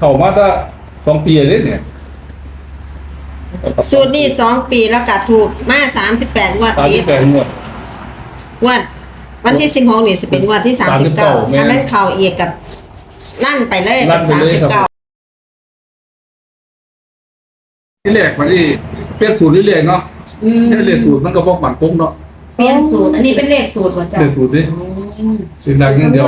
เข้ามาตั้งสองปีเลยเนี่ยสูตรนี้สองปีแล้วก็ถูกมาสามสิบแปดงวดตามติที่ดแปลงหมดงวด วันที่สิบหกนี่จะเป็นงวดที่สามสิบเก้า39แม่นถ้าเป็นเข่าเอียกกับลั่นไปเลยลั่เป็นนไปสามเลยสิบครัเก้าบ ที่แรกมาที่เปลี่ยนสูตรเรื่อยๆเนาะอืมแค่เรียนสูตรมันก็บอกหมันคงเนาะเปลี่ยนสูตร อันนี้เป็นเลขสูตรว่าจ้ะเรียนสูตรสิอืมเป็นดังอย่างเดียว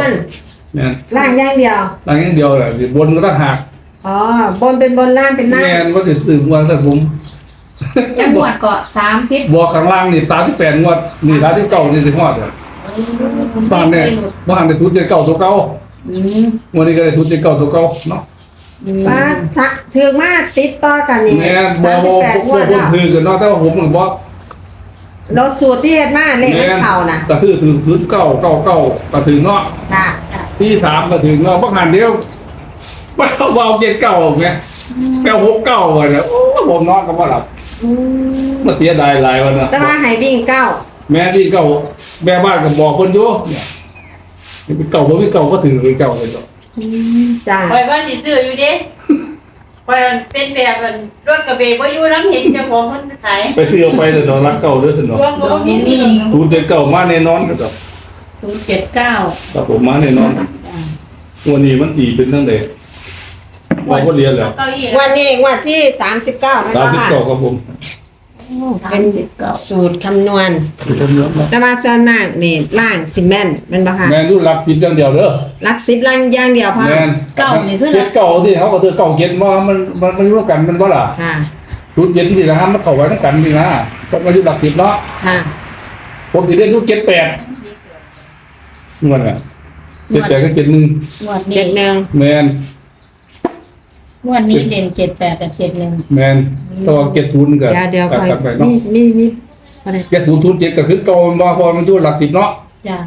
คำนวณเนี่ยล่างอย่างเดียวดังอย่างเดียวแหละบนก็ต้องหักอ๋อ บนเป็นบนล่างเป็นล่าง แมนว่าจะตื่นวันสักผมจังหวัดก็สามสิบบอกข้างล่างนี่ตาที่แปดงวดนี่ตาที่เก้านี่สิงวดเลยบ้านเนี่ยบ้านในทุนเจ็ดเก้าตัวเก้าอืมวันนี้ก็ได้ทุนเจ็ดเก้าตัวเก้าเนาะอืมว่าสะถือมาติดต่อกันนี่แม่นบอสามบสิอบแปดงบวอดบแล้วคือกันเนาะแต่ว่าผมมันบอกเราสูตรที่เฮ็ดมาเลขมันเข่านะก็คือถือถือเก้าเก้าเก้าก็ถึงเนาะ ค่ะ ที่สามก็ถึงเนาะบางหันเดียวว่าเบาเจ็ดเก้าไงแปลหกเก้าเลยโอ้ผมนอนก็บ่หลับอืมมาเสียดายหลายวันนะแต่ว่าให้วิ่งเก้าแม่ที่เก่าแม่บ้านก็บอกคนอยู่เนี่ยนี่เป็นเก่าบ่มีเก่าก็ถือเป็นเก่าเลยเนาะจ้าคอยว่าสิซื้ออยู่เดิคอยเป็นแบบอันรถกระเบะว่าอยู่น้ำเห็นเจ้าของคนขายไปเที่ยวไปแต่เนาะรักเก่าเด้อเถอะเนาะรวมรวมนี่นี่ศูนย์เจ็ดเก่ามาแน่นอนครับ ศูนย์เจ็ดเก้าครับผมมาแน่นอนวันนี้มันตีเป็นทั้งเดว่าบ่เรียนแล้วเก้าอี้ วันนี้งวันที่สามสิบเก้าไม่สามรู้สิบค่ะ เก้าครับผมสามสิบเก้าสูตรคำนวณ อยู่ตรงนี้เนาะแต่ว่าส่วนมากนี่ล่างซีเมนต์เป็นบ่ค่ะแม่นดูรักสิบอย่างเดียวเด้อลักซิปล่างอย่างเดียวพอแม่นเจ็ดเก่าที่เขาก็ถือเก่าเจ็ดว่ามันมันมันอยู่กันมันบ่ล่ะค่ะศูนย์เจ็ดนี่นะครับมันเข้าไว้ทั้งกันนี่นะต้องมาอยู่หลักสิบเนาะค่ะผมสิได้ดูเจ็ดแปด เงินอะเจ็ดแปดก็เจ็ดหนึ่งงวดเจ็นี้ดหนึ่งแมนงวดนี้เด่นเจ็ดแปดกับเจ็ดหนึ่งแมนตัวเจ็ดทุนกับเดี๋ยวเดี๋ยวกัคอยกันไปเนาะมีมีมีอะไรเจ็ดทุนทุนเจ็ดก็คือเก่ามาพอมันดูหลักสิบเนาะจ้ะ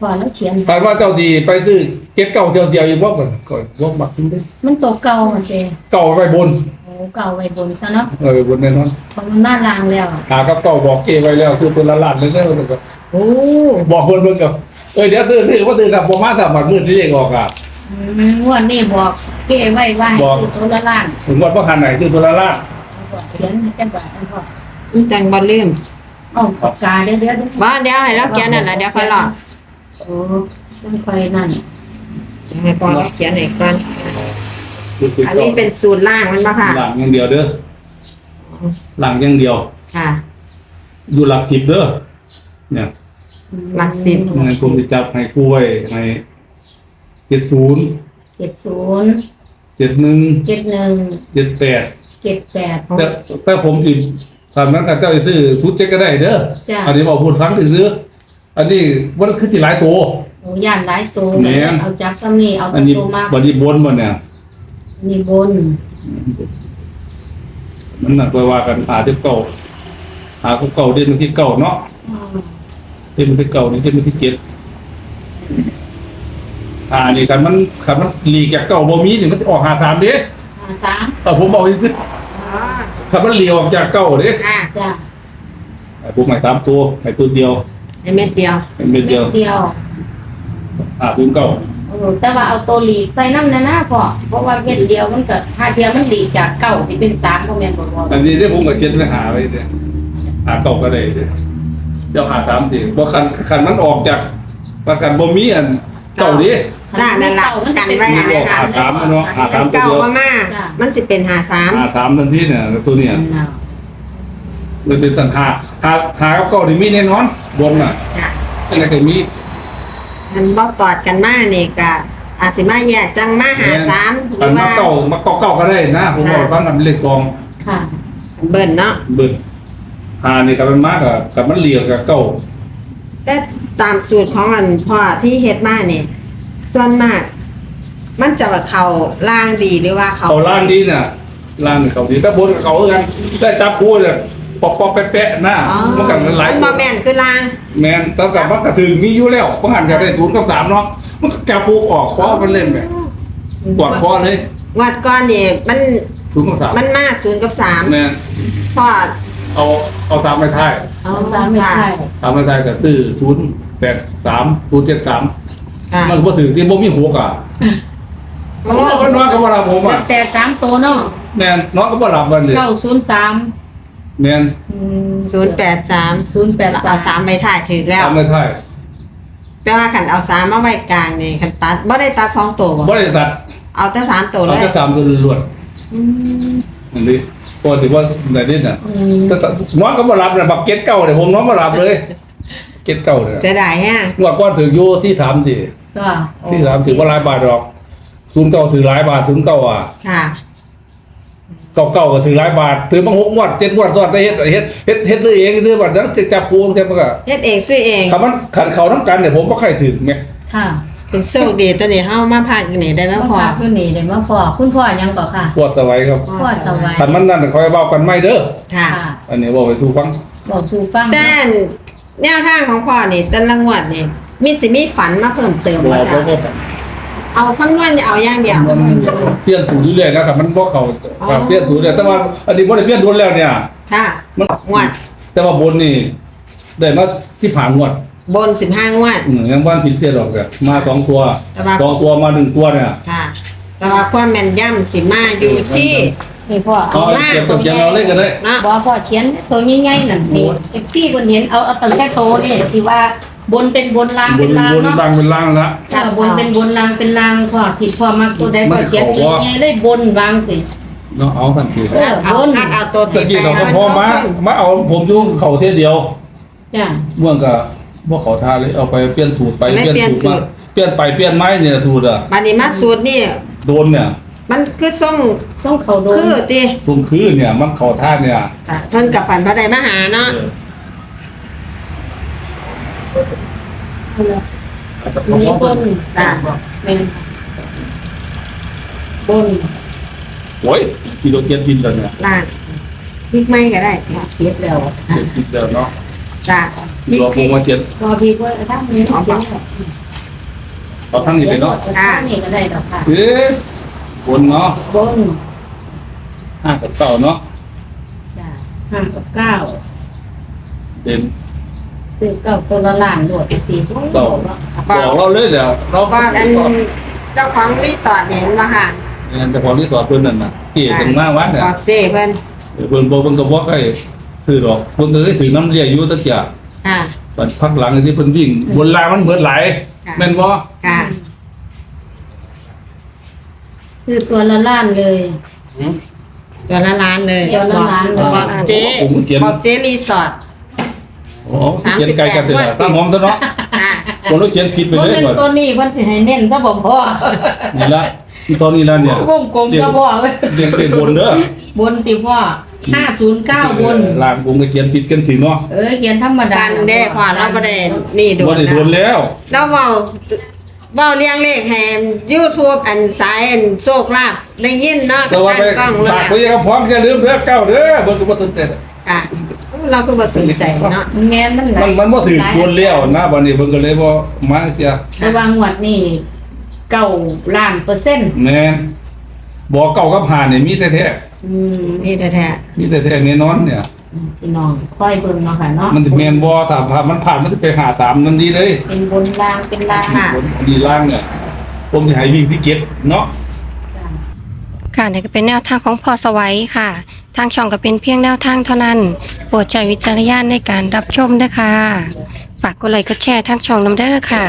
พอแล้วเขียนแต่ว่าเจ้าดีไปซื้อเจ็ดเก่าเดียวเดียวอยู่บ่กันก็บ่บักขึ้นได้มันตัวเก่าอะเจเก่าไปบนโอ้เก่าไว้บนซะเนาะเออบนแน่นอนเพราะมันหน้าลางแล้วหากับเก่าบอกเกไว้แล้วคือตัวละล้านเลยเด้อมันก็โอ้บอกคนเพิ่นกับ เอ้ยเดี๋ยวตื่นตื่นว่าตื่นกับบ่มาสับบัดมืดที่เรียกออกอะ อืมงวดนี้บอกเก้ไว้ว่าให้บอก ซื้อตัวละล้านถึงวัดบ่คันไหนคือตัวละล้านเขียนจังหวัดอันพ่อจังบ่ลืมเอาปากกาเดี๋ยวเดี๋ยวเดี๋ยวบ่เดี๋ยวให้เราเขียนนั่นแหละเดี๋ยวค่อยรอโอ้ต้องคอยนั่นให้พอเราเขียนให้ก่อนคืออันนี้เป็นสูตรล่างมันบ่ค่ะหลังอย่างเดียวเด้อหลังอย่างเดียว ค่ะ อยู่หลักสิบเด้อเนี่ย หลักสิบให้ผมจะจับให้กล้วยให้เจ็ดศูนย์เจ็ดศูนย์เจ็ดหนึ่งเจ็ดหนึ่งเจ็ดแปดเจ็ดแปดแต่แต่ผมสิตอนนั้นข้าเจ้าจะซื้อชุดเจ๊กก็ได้เด้อจ้ะอันนี้บอกพูดฟังถึงซื้ออันนี้มันคือที่หลายตัวหมูย่านหลายตัวแม่นเอาจับซ้ำนี่เอาอันนี้ตัวมากบอดี้บนมันเนี่ยนี่บน มันน่ะก็ว่ากันหาที่เก่าหาของเก่าเด่นที่เก่าเนาะอืม เด่นที่เก่านี่เด่นที่เจ็ดอ่านี่คันมันคันมันหลีกจากเก่าบ่มีนี่มันจะออกหาสามเด้ห้าสามเออผมบอกให้ซื้ออ๋อคันมันเหลียวออกจากเก่าเด้ค่ะจ้ะผมหมายสามตัวหมายตัวเดียวให้เม็ดเดียวเป็นเม็ดเม็เดียวดเดียวอ่าพื้นเก่าโอ้แต่ว่าเอาตัวหลีกใส่น้ำนะนะพ่อเพราะว่าเม็ดเดียวมันก็ห้าเดียวมันหลีกจากเก้าที่เป็นสามก็แม่นบ่บ่อันนี้ที่ผมกับเจ็ดไปหาไว้เนี่ยหาเก่าก็ได้เด้ เดี๋ยวหาสามทีบ่คันคันมันออกจากว่าคันบ่มีอันเก่าดิน่านั่นล่ะกันไว้ให้เลยค่ะ หาสามเนาะหาสาม เก่ามามามันสิเป็นหาสามหาสามทันทีเนี่ยตัวเนี่ยมันเป็นสันหาหาหากับเก่าที่มีแน่นอนบนน่ะค่ะยังไงก็มี มันบ่กอดกันมานี่ก็อาจสิมาแยกจังมาหาสามหอัรืนอมาว่าเก่ามาเก่าเก่าก็ได้นะ ผมบอกฟังกันเลขกองค่ะ เบิ่นเนาะ เบิ่น หานี่กับมันมากกับกับมันเหลียวกับเก่าแต่ตามสูตรของอันพ่อที่เฮ็ดมานี่ส่วนมาก มันจะว่าเขาล่างดีหรือว่าเขาเขาล่างดีน่ะล่างนี่เขาดีแต่บนกับเขาคือกันได้จับคู่เลยปอกปอกแปะแปะหน้าอ๋อมันกันหลายมันบ่แม่นคือล่าง แมนตั้งแต่มันกระถึงมีอยู่แล้วเพราะหันจะได้ศูนย์กับสามเนาะมันก็จับคู่ออกคอมันเล่นแบบกวาดคอเลยงวดก่อนนี่มันศูนย์กับสามมันมาศูนย์กับสามแมนพ่อ เอาเอาสามไปท้ายเอาสามไม่ใช่สามไปท้ายกับซื้อศูนย์แปดสามศูนย์เจ็ดสามค่ะมันก็บ่ถึงที่บ่มีหัวกะน้องก็น้องก็บ่รับผมอะแต่สามตัวเนาะแม่นน้องก็บ่รับวันเลยเก้าศูนย์สามแม่นศูนย์แปดสามศูนย์แปดสาเอามสามไปถ่ายถือแล้วทำไม่ได้แต่ว่าขันเอาสามมาไว้กลางนี่ขันตัดบ่ได้ตัดสองตัวบ่บ่ได้ตัด เอาแต่สามตัวเอาเลยจะตามตัวล้วน อืมๆอันนี้ปกติว่าไหนนี่น่ะอืมแต่น้องก็บ่รับน่ะบักเก็ตเก่าเนี่ยผมน้องบ่รับเลย เก็ตเก่าเนี่ยเสียดายแฮะงวดก่อนถืออยู่ที่ถามสิก็ที่ถามสิบ่หลายบาทหรอกทุนเก่าถือหลายบาททุนเก่าอะค่ะเก่าเก่าก็ถือหลายบาทถือมาหกงวดเจ็ดงวดตอนได้เฮ็ดเฮ็ดเฮ็ดเฮ็ดด้วยเองซื้อบัตรนั้นจับครูจับมันก็เฮ็ดเองซื้อเองคำมันขันเขาน้ำกันเนี่ยผมบ่ใครถือไงค่ะ ถึงโชคดีตัวนี้เฮามาพากอยู่นี่ได้ไหมพ่พ่ออขึ้นนี่เลยมาพ่อคุณพ่อยังก่อค่ะ ปวดสวัยครับพ่อสวัยขันมันนั่นคอยเบากันไม่เด้อค่ะ ค่ะอันนี้บอกไปทูฟังบอกสู่ฟังแต่แนวทางของพ่อนี่แต่ละงวดนี่มีสิมีฝันมาเพิ่มเติมบอบ่กจ้ะเขาก็เอาทั้งงวดจะเอาอย่างเดียว มันเปลี่ยนสูตรเรื่อยๆนะครับมันบ่เขาอ๋อครับเปลี่ยนสูตรเนี่ยแต่ว่าอันนี้บ่ได้เปลี่ยนโดนแล้วเนี่ย ค่ะมัน งวดแต่ว่าบนนี่ได้มาที่ผ่านงวด บน15งวด อืมยังบ้านผิดเสียดอกเนี่ยมาสองตัวแต่ว่า สองตัวมาหนึ่งตัวเนี่ยค่ะ แต่ว่าความแม่นยำสิมาอยู่ที่ นี่พ่อเอาเอาเก็บตัวเขียนเอาเล่นกันได้เนาะบอกพ่อเขียนตัวใหญ่ๆนั่นนี่เอฟซีคนเห็นเอาเอาตั้งแต่โตนี่ที่ว่าบนเป็นบนล่างบเป็นนล่างบนเนาะดังเป็นล่างละเออบนเป็นบนล่างเป็นล่างพ่อสิพ่อมักตัวใดพ่อเขียนมันเขาว่าใหญ่ๆเลยบนวางสิ เนาะเอาทันทีเออเอาบน คัดเอาตัวตะกี้เราก็ให้พอมามาเอาผมอยู่เขาเท่ยเดียวจ้ะเมื่อก็บ่ ขอทานเลยเอาไปเปลี่ยนสูตรไปไม่เปลี่ยนเปลี่ยนสูตรมาสูตรเปลี่ยนไปเปลี่ยนไม้เนี่ยสูตรอะบัดนี้มาสูตรนี่โดนเนี่ย มันคือส่งส่งเขาโดนคือติซุ่มคือเนี่ย มันเขาท่าเนี่ยค่ะเพิ่นกับฝันพระใดมาหาเนาะเออมีบนจ้ะเป็นบนโอ้ยกิโลเจ็ดบินแล้วเนี่ยล่างพริกไม่ก็ได้เสียแล้วเจ็ดบินแล้วเนาะจ้ะพ ริกรอพพริวกงมาเจ็ดพอพี่ว่าถ้ามันเขียนเอาทั้งนี้ไปเนาะค่ะนี่ก็ได้ดอกค่ะเอ๊ะบนเนาะบนห้ากับเก้าเนาะจ้ะห้ากับเก้าเด่นซื้อเก้าตัวละล้านโดดไปสี่ตัวเก้าบอกเราเลยเดี๋ยวเราว่ากันเจ้าของรีสอร์ทเนี่ยเห็นบ่ค่ะเนี่ยแต่พอที่ต่อเพิ่นนั่นน่ะที่ตรงหน้าวัดเนี่ยบอกเจเพิ่นเพิ่นบอกเพิ่นก็บ่ใครถือหรอกเพิ่นก็เคยถือน้ำเลี้ยอยู่ตะเกียบ ค่ะ บัดพักหลังที่เพิ่นวิ่ง บนรางมันเบิดหลายค่ะ แม่นบ่ค่ะซื้อตัวละล้านเลย ตัวละล้านเลยตัวละล้านเลย บอกเจผมเขียนบอกเจรีสอร์ทโอ้เขียนไกลกันเถอะตั้งหอมซะเนาะค่ะคนต้องเขียนผิดไปมันเลยเป็นก่อนตัวนี้เพิ่นสิให้เน้นซะบ่พอนี่ละตอนนี้แล้วเนี่ยวงกลมซะบ่เรียกเรียกบนเด้อบนติพ่อ 509บน ลางผมก็เขียนผิดกันสิเนาะเอ้ยเขียนธรรมดาฟันเด้พอเราบ่ได้นี่โดบ่นได้นะโดนแล้วเราเว้าเว้าเรียงเลขแฮม YouTube อันสายอันโชคลาภได้ยินเนาะแต่ว่าไปตั้งกล้องเลยฝากอะไว้ยังพร้อมจะลืมเด้อเก้าเด้อเบิ่งก็บ่สนใจค่ะเราก็บ่สนใจเนาะแม่นมันหลามันยมันบ่ถึงโดนแล้วนะบัดนี้เพิ่นก็เลยบ่มาเสียระวังงวดนี่เก้าล้านเปอร์เซ็นต์แม่นบ่เก้ากับหานี่มีแท้ อืมนี่แท้ๆมีแท้ๆแน่นอนเนี่ยพี่น้องค่อยเบิ่งเนาะค่ะเนาะมันสิแม่นบ่ถามผ่านมันผ่านมันสิไปหาตามนั่นดีเลยเป็นบนล่างเป็นล่างบนดีล่างเนี่ย ผมสิให้วิ่งที่เก็บเนาะ ค่ะนี่ก็เป็นแนวทางของพอสวัยค่ะ ทางช่องก็เป็นเพียงแนวทางเท่านั้น โปรดใช้วิจารณญาณในการรับชมด้วยค่ะ ฝากกดไลค์กดแชร์ทางช่องน้ำเด้อค่ะ